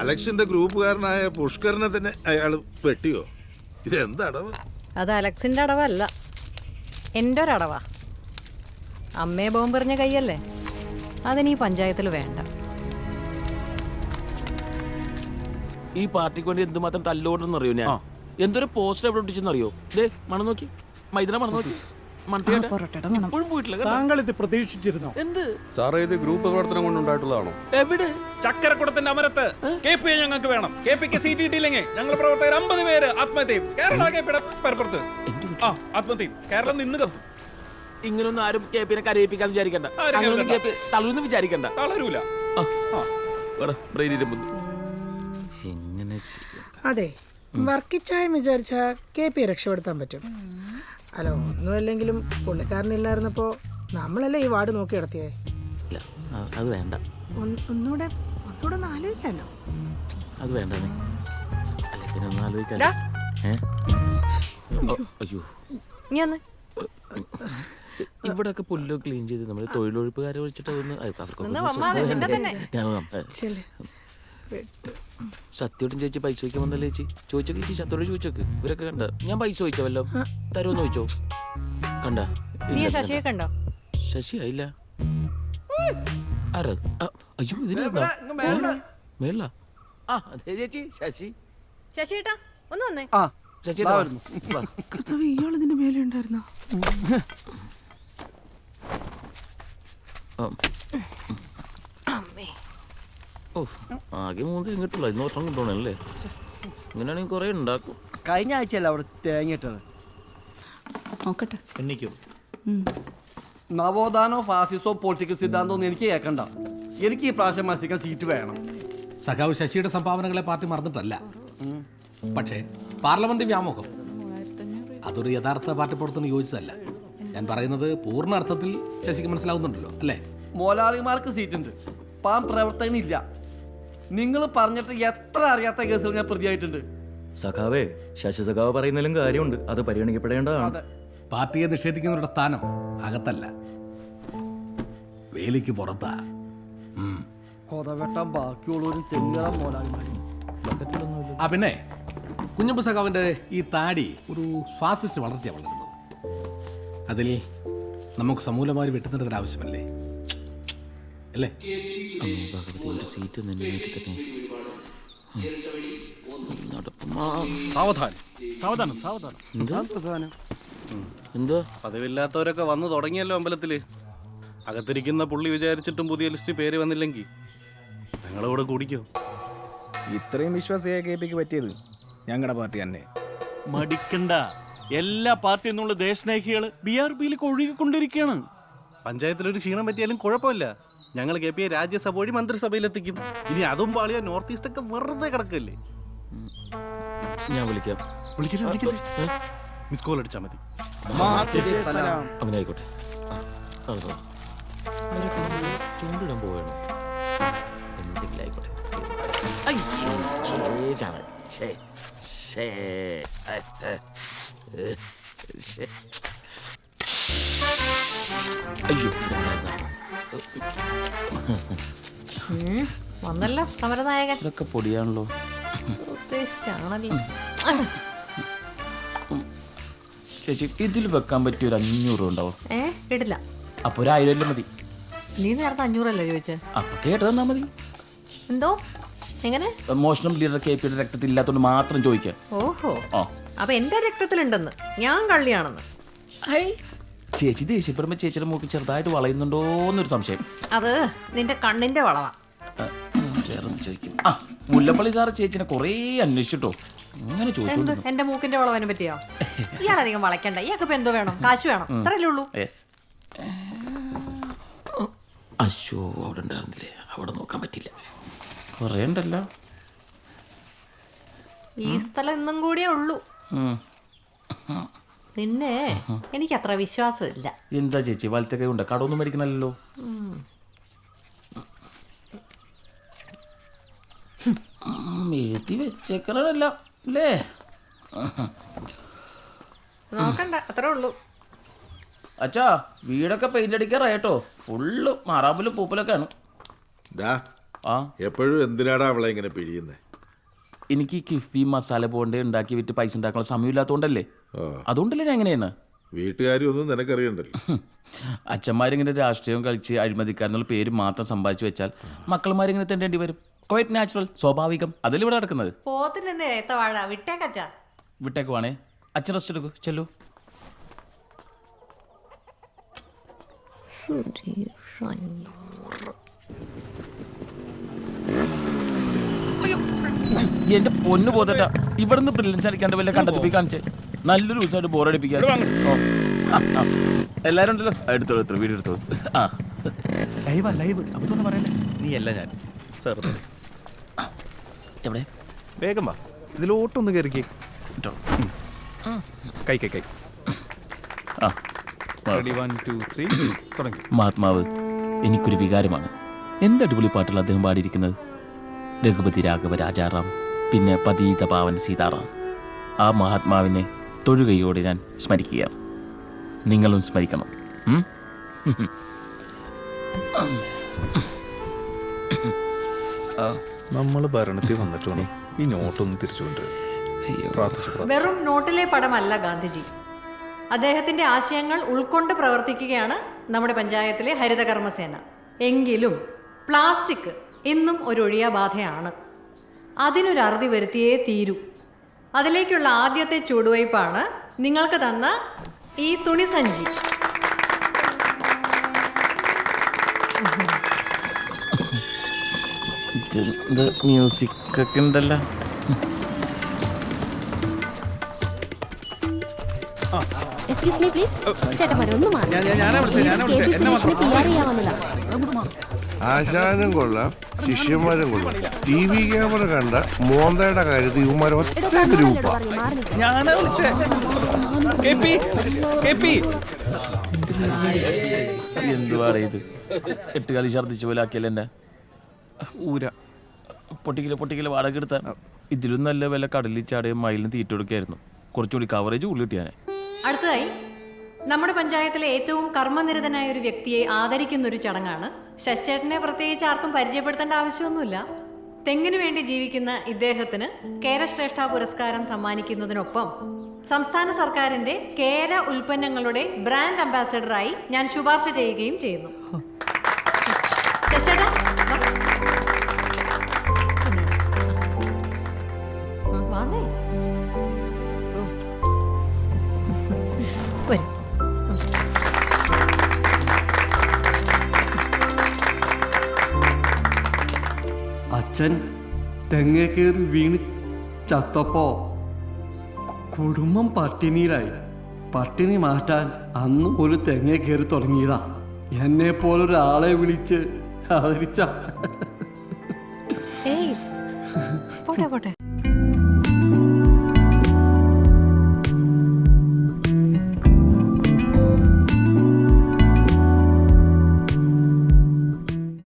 അലക്സിന്റെ ഗ്രൂപ്പുകാരനായ പുഷ്കരനെ തന്നെ അയാൾ വെട്ടിയോ? ഇതെന്തടവ്? അത് അലക്സിന്റെ അടവല്ല. എന്റെ ഒരടവാ അമ്മയെ ബോംബെറിഞ്ഞ കൈയല്ലേ? അതിന് ഈ പഞ്ചായത്തിൽ വേണ്ട. ഈ പാർട്ടിക്ക് വേണ്ടി എന്തുമാത്രം തല്ലോടെന്ന് അറിയോ ഞാൻ എന്തൊരു പോസ്റ്റർ എവിടെ ഒട്ടിച്ചെന്ന് അറിയോ ദേ മണം നോക്കി മൈദന മണം നോക്കി താങ്കൾ ഇത് പ്രതീക്ഷിച്ചിരുന്നോ? എന്ത്? സാറേ ഇത് ഗ്രൂപ്പ് പ്രവർത്തനം കൊണ്ടുണ്ടായിട്ടുള്ളതാണോ എവിടെ? ചക്കരക്കുടത്തിന്റെ അമരത്ത്. കെ പി ഞങ്ങൾക്ക് വേണം. കെ പിക്ക് സീറ്റ് കിട്ടിയില്ലെങ്കിൽ ഞങ്ങൾ പ്രവർത്തകർ അമ്പത് പേര് ആത്മഹത്യയും. കേരള കെ പിയുടെ പരപ്പുറത്ത്. ആ ആത്മഹത്യയും. കേരളം നിന്ന് കത്തും. ഇങ്ങനൊന്നും ആരും കെ പിന്നെ കരയിപ്പിക്കാൻ വിചാരിക്കണ്ട. അങ്ങനൊന്നും കെ പി തളർന്ന് വിചാരിക്കണ്ട. തളരൂല? അതെ വർക്കിച്ചായം വിചാരിച്ച കെ പി രക്ഷപ്പെടുത്താൻ പറ്റും. അല്ല ഒന്നുമല്ലെങ്കിലും പുള്ളിക്കാരനില്ലായിരുന്നപ്പോ നമ്മളല്ലേ ഈ വാർഡ് നോക്കി നടത്തിയേ? ഇല്ല അത് വേണ്ട. ഒന്ന്- ഒന്നുകൂടെ ഒന്നുകൂടെ ഒന്ന് ആലോചിക്കാമല്ലോ അത് വേണ്ട നീ. അല്ല പിന്നെ ഒന്ന് അയ്യോ. ഇവിടൊക്കെ പുല്ലോ ക്ലീൻ ചെയ്ത് നമ്മൾ തൊഴിലൊഴിപ്പുകാരെ വിളിച്ചിട്ട് അതൊന്ന് ഞാൻ സത്യോട്ടും ചേച്ചി പൈസ ചോദിക്കാൻ വന്നല്ലേ ചേച്ചി? ചോദിച്ചോക്ക് ചേച്ചി സത്യോട് ചോദിച്ചോക്ക്. ഇവരൊക്കെ കണ്ട? ഞാൻ പൈസ ചോദിച്ചോ വല്ലോ? തരുമെന്ന് ചോദിച്ചോ? കണ്ട? ശശിയെ കണ്ടോ? ശശി ആയില്ല. ആരാ? അയ്യോ ഇതിന് മേള ആ അതെ ചേച്ചി ശശി. ശശി ഏട്ടാ ഒന്ന് വന്നേ. ആ ശശി ദാ വാ. വരുന്നു. കർത്താവ് ഇയാൾ ഇതിന്റെ മേലെ ഉണ്ടായിരുന്നോ. ഓ ആകെ മൂന്ന് തെങ്ങിട്ടുള്ളൂ ഇന്ന് ഒറ്റം കൊണ്ടുപോകണല്ലേ ഇങ്ങനെയാണെങ്കിൽ കുറേ ഉണ്ടാക്കും. കഴിഞ്ഞ ആഴ്ചയല്ല അവിടെ തേങ്ങിട്ടത് നോക്കട്ടെ. എണ്ണിക്കും. നവോത്ഥാനോ ഫാസിസോ പൊളിറ്റിക്കൽ സിദ്ധാന്തോ ഒന്നും എനിക്ക് കേൾക്കണ്ട. എനിക്ക് ഈ പ്രാവശ്യം മത്സരിക്കാൻ സീറ്റ് വേണം. സഖാവ് ശശിയുടെ സംഭാവനകളെ പാർട്ടി മറന്നിട്ടല്ല. പക്ഷേ പാർലമെന്റ് വ്യാമോഹം. അതൊരു യഥാർത്ഥ പാർട്ടി പ്രവർത്തനം യോജിച്ചതല്ല. ഞാൻ പറയുന്നത് പൂർണ അർത്ഥത്തിൽ ശശിക്ക് മനസ്സിലാവുന്നുണ്ടല്ലോ അല്ലേ? മോലാളിമാർക്ക് സീറ്റ് ഉണ്ട് പാൻ പ്രവർത്തകനില്ല. നിങ്ങൾ പറഞ്ഞിട്ട് എത്ര അറിയാത്ത കേസുകൾ ഞാൻ പ്രതിയായിട്ടുണ്ട്. സഖാവേ ശശി സഖാവ് പറയുന്നതിലും കാര്യമുണ്ട്. അത് പരിഗണിക്കപ്പെടേണ്ടതാണ്. പാർട്ടിയെ നിഷേധിക്കുന്നവരുടെ സ്ഥാനം അകത്തല്ല. വേലിക്ക് പുറത്താ. കൊതവെട്ടാൻ ബാക്കിയുള്ളവരും തെങ്ങറ മോലാളിമാരും. ആ പിന്നെ കുഞ്ഞമ്പ സഖാവിന്റെ ഈ താടി ഒരു ഫാസിസ്റ്റ് വളർച്ചയാണ് വളരുന്നത് അതിൽ നമുക്ക് സമൂലമായി വെട്ടുന്നതിന് ആവശ്യമല്ലേ അല്ലേ? അമ്മ ഭഗവതി ഒരു സീറ്റ് തന്നെ. നടപ്പുമാ. സാവധാനം. സാവധാനം സാവധാനം. എന്ത്? എന്തോ പതിവില്ലാത്തവരൊക്കെ വന്നു തുടങ്ങിയല്ലോ അമ്പലത്തിൽ. അകത്തിരിക്കുന്ന പുള്ളി വിചാരിച്ചിട്ടും പുതിയ ലിസ്റ്റ് പേര് വന്നില്ലെങ്കിൽ ഞങ്ങളിവിടെ കുടിക്കോ. ഇത്രയും കെ പിക്ക് പറ്റിയത് ഞങ്ങളുടെ പാർട്ടി തന്നെ. മടിക്കണ്ട. എല്ലാ പാർട്ടിയിൽ നിന്നുള്ള ദേശസ്നേഹികൾ ബി ആർ പിയിലേക്ക് ഒഴുകിക്കൊണ്ടിരിക്കുകയാണ് പഞ്ചായത്തിലൊരു ക്ഷീണം പറ്റിയാലും കുഴപ്പമില്ല. ഞങ്ങൾ കെ പി രാജ്യസഭ വഴി മന്ത്രിസഭയിലെത്തിക്കും. ഇനി അതും പാളിയ നോർത്ത് ഈസ്റ്റ് ഒക്കെ വെറുതെ കിടക്കല്ലേ? ഞാൻ വിളിക്കാം. വിളിക്കല്ലേ വിളിക്കല്ലേ? മിസ് കോൾ അടിച്ചാൽ മതി. അങ്ങനെ ആയിക്കോട്ടെ ചൂണ്ടിടാൻ പോവുകയാണ് എന്തെങ്കിലും ആയിക്കോട്ടെ. ചേ ഛേ, അയ്യോ വന്നല്ലോ സമരനായകൻ. ഇതൊക്കെ പൊടിയാണല്ലോ. ഉദ്ദേശിച്ചാണല്ലോ ചേച്ചി ഇതിൽ വെക്കാൻ പറ്റിയ ഒരു അഞ്ഞൂറ് ഉണ്ടാവും? ഏ ഇടില്ല. അപ്പൊ ഒരു ആയിരം എല്ലാം മതി. നീ നേരത്തെ അഞ്ഞൂറല്ലേ ചോദിച്ചേ? അപ്പൊ കേട്ട് തന്നാ മതി. എന്തോ? എങ്ങനെ? മോഷണം ലീഡർ കെ പിയുടെ രക്തത്തിൽ ഇല്ലാത്തതുകൊണ്ട് മാത്രം ചോദിക്കാൻ ഓഹോ. ആ. അപ്പൊ എന്റെ രക്തത്തിലുണ്ടെന്ന്. ഞാൻ കള്ളിയാണെന്ന്. ചേച്ചി ദേഷ്യപ്പെടുമ്പോ ചേച്ചിയുടെ മൂക്ക് ചെറുതായിട്ട് വളയുന്നുണ്ടോ എന്നൊരു സംശയം. അത് നിന്റെ കണ്ണിന്റെ വളവാ. ഒന്ന് ചോദിക്കും. ആ മുല്ലപ്പള്ളി സാറ് ചേച്ചിനെ കുറേ അന്വേഷിച്ചിട്ടോ? അങ്ങനെ എന്ത്? ചോദിച്ചോണ്ട് എന്റെ മൂക്കിന്റെ വളവനെ പറ്റിയോ? ഇയാളധികം വളയ്ക്കണ്ട. ഇയാൾക്ക് ഇപ്പൊ എന്തോ വേണം? കാശു വേണം. അത്രയല്ലേ ഉള്ളൂ. യെസ് അശോ അവിടെ ഉണ്ടായിരുന്നില്ലേ? അവിടെ നോക്കാൻ പറ്റില്ല കുറേ ഉണ്ടല്ലോ. ഈ സ്ഥലം ഇന്നും കൂടിയേ ഉള്ളൂ. ഉം. നിന്നെ എനിക്ക് അത്ര വിശ്വാസമില്ല. എന്താ ചേച്ചി വലത്തെ കൈ ഉണ്ട്. കടമൊന്നും മേടിക്കണല്ലോ എഴുതി വെച്ചേക്കണല്ല അല്ലേ? നോക്കണ്ട അത്രേ ഉള്ളൂ. അച്ഛാ വീടൊക്കെ പെയിന്റ് അടിക്കാറായിട്ടോ ഫുള്ള് മറാമ്പലും പൂപ്പലൊക്കെയാണ്. ഡാ ആ. എപ്പോഴും എന്തിനാടാ അവളെ ഇങ്ങനെ പിഴിയുന്നേ? എനിക്ക് ഈ കിഫ്ബി മസാല ബോണ്ട് ഉണ്ടാക്കി വിറ്റ് പൈസ ഉണ്ടാക്കാനുള്ള സമയമില്ലാത്തതുകൊണ്ടല്ലേ അതുകൊണ്ടല്ലേ ഞാൻ എങ്ങനെയാണ് വീട്ടുകാരൊന്നും നിനക്കറിയണ്ടല്ലോ. അച്ഛന്മാരിങ്ങനെ രാഷ്ട്രീയം കളിച്ച് അഴിമതിക്കാരെന്നുള്ള പേര് മാത്രം സമ്പാദിച്ചു വെച്ചാൽ മക്കളമാരിങ്ങനെ തെണ്ടേണ്ടി വരും. ക്വൈറ്റ് നാച്ചുറൽ സ്വാഭാവികം. അതല്ലേ ഇവിടെ നടക്കുന്നത്? വിട്ടേക്കുവാണേ വിട്ടേക്കച്ചാ അച്ഛൻ റെസ്റ്റ് എടുക്കൂ. ചെല്ലു. എന്റെ പൊന്നു പോതട്ട ഇവിടുന്ന് ബ്രില്യൻസ് അടിക്കാണ്ട് വല്ല കണ്ടെത്തി കാണിച്ച്. നല്ലൊരു ദിവസമായിട്ട് ബോറടിപ്പിക്കാൻ. എല്ലാരും ഉണ്ടല്ലോ? എടുത്തോളൂ എടുത്തോളൂ വീഡിയോ എടുത്തോളൂ ആ. ലൈവ് ലൈവ് അബദ്ധമൊന്നും പറയല്ലേ? നീ അല്ല ഞാൻ. സാർ എവിടെ? വേഗം വാ. ഇതിലോട്ടൊന്ന് കയറിക്കേ ഇട്ടോ. കൈ കൈ കൈ. ആ. ആ. റെഡി വൺ ടു ത്രീ തുടങ്ങി. മഹാത്മാവ് എനിക്കൊരു വികാരമാണ്. എന്ത് അടിപൊളി പാട്ടുകൾ അദ്ദേഹം പാടിയിരിക്കുന്നത്? രഘുപതി രാഘവ രാജാറാം പിന്നെ പതീത പാവൻ സീതാറാം. ആ മഹാത്മാവിനെ തൊഴുകയോടെ ഞാൻ സ്മരിക്കുകയാണ്. നിങ്ങളും സ്മരിക്കണം? നമ്മൾ ഭരണത്തിൽ വന്നിട്ടുണ്ട്. ഈ നോട്ടൊന്ന് തിരിച്ചുകൊണ്ട്. വെറും നോട്ടിലെ പടമല്ല ഗാന്ധിജി. അദ്ദേഹത്തിന്റെ ആശയങ്ങൾ ഉൾക്കൊണ്ട് പ്രവർത്തിക്കുകയാണ് നമ്മുടെ പഞ്ചായത്തിലെ ഹരിതകർമ്മസേന. എങ്കിലും പ്ലാസ്റ്റിക് ഇന്നും ഒരു ഒഴിയാബാധയാണ് അതിനൊരു അറുതി വരുത്തിയേ തീരൂ. അതിലേക്കുള്ള ആദ്യത്തെ ചുവടുവയ്പ്പാണ് നിങ്ങൾക്ക് തന്ന ഈ തുണിസഞ്ചി മ്യൂസിക് ഒക്കെ ഉണ്ടല്ലോ. എക്സ്ക്യൂസ് മീ പ്ലീസ് ചേട്ടന്മാരെ ഒന്ന് മാറി. ഞാൻ- ഞാൻ- വിളിച്ചത്, ഞാനാ വിളിച്ചത്. എന്നെ മാത്രം. പി ആർ ചെയ്യാൻ വന്നതാ ആശാനും കൊള്ളാം ശിഷ്യന്മാരും കൊള്ളാം. ടി വി ക്യാമറ കണ്ട മോന്തയുടെ കാര്യത്തിൽ ഇവന്മാർ ഒറ്റ ഗ്രൂപ്പാ. ഞാനാ വിളിച്ചേ. K P K P. എന്തുവാണ് ഇത്? എട്ട് കളി ഛർദ്ദിച്ച പോലെ ആക്കിയല്ലേ എന്നെ? ഊര. പൊട്ടിക്കൽ പൊട്ടിക്കൽ വാടക എടുത്ത ഇതിലും നല്ല വില കടലിൽ ചാടിയ മയിലിന് തീറ്റ കൊടുക്കായിരുന്നു. കുറച്ചുകൂടി കവറേജ് ഉള്ളിട്ടിയാണ് അടുത്തതായി നമ്മുടെ പഞ്ചായത്തിലെ ഏറ്റവും കർമ്മനിരതനായ ഒരു വ്യക്തിയെ ആദരിക്കുന്ന ഒരു ചടങ്ങാണ് ശശിചേട്ടനെ പ്രത്യേകിച്ച് ആർക്കും പരിചയപ്പെടുത്തേണ്ട ആവശ്യമൊന്നുമില്ല തെങ്ങിനു വേണ്ടി ജീവിക്കുന്ന ഇദ്ദേഹത്തിന് കേരശ്രേഷ്ഠ പുരസ്കാരം സമ്മാനിക്കുന്നതിനൊപ്പം സംസ്ഥാന സർക്കാരിന്റെ കേര ഉൽപ്പന്നങ്ങളുടെ ബ്രാൻഡ് അംബാസഡറായി ഞാൻ ശുപാർശ ചെയ്യുകയും ചെയ്യുന്നു. വാന്നേ അച്ഛൻ തെങ്ങേ കയറി വീണ് ചത്തപ്പോ കു- കുടുംബം പട്ടിണിയിലായി. പട്ടിണി മാറ്റാൻ അന്ന് ഒരു തെങ്ങേ കയറി തുടങ്ങിയതാ. എന്നെ പോലൊരാളെ വിളിച്ച് ആദരിച്ച. പോട്ടെ പോട്ടെ.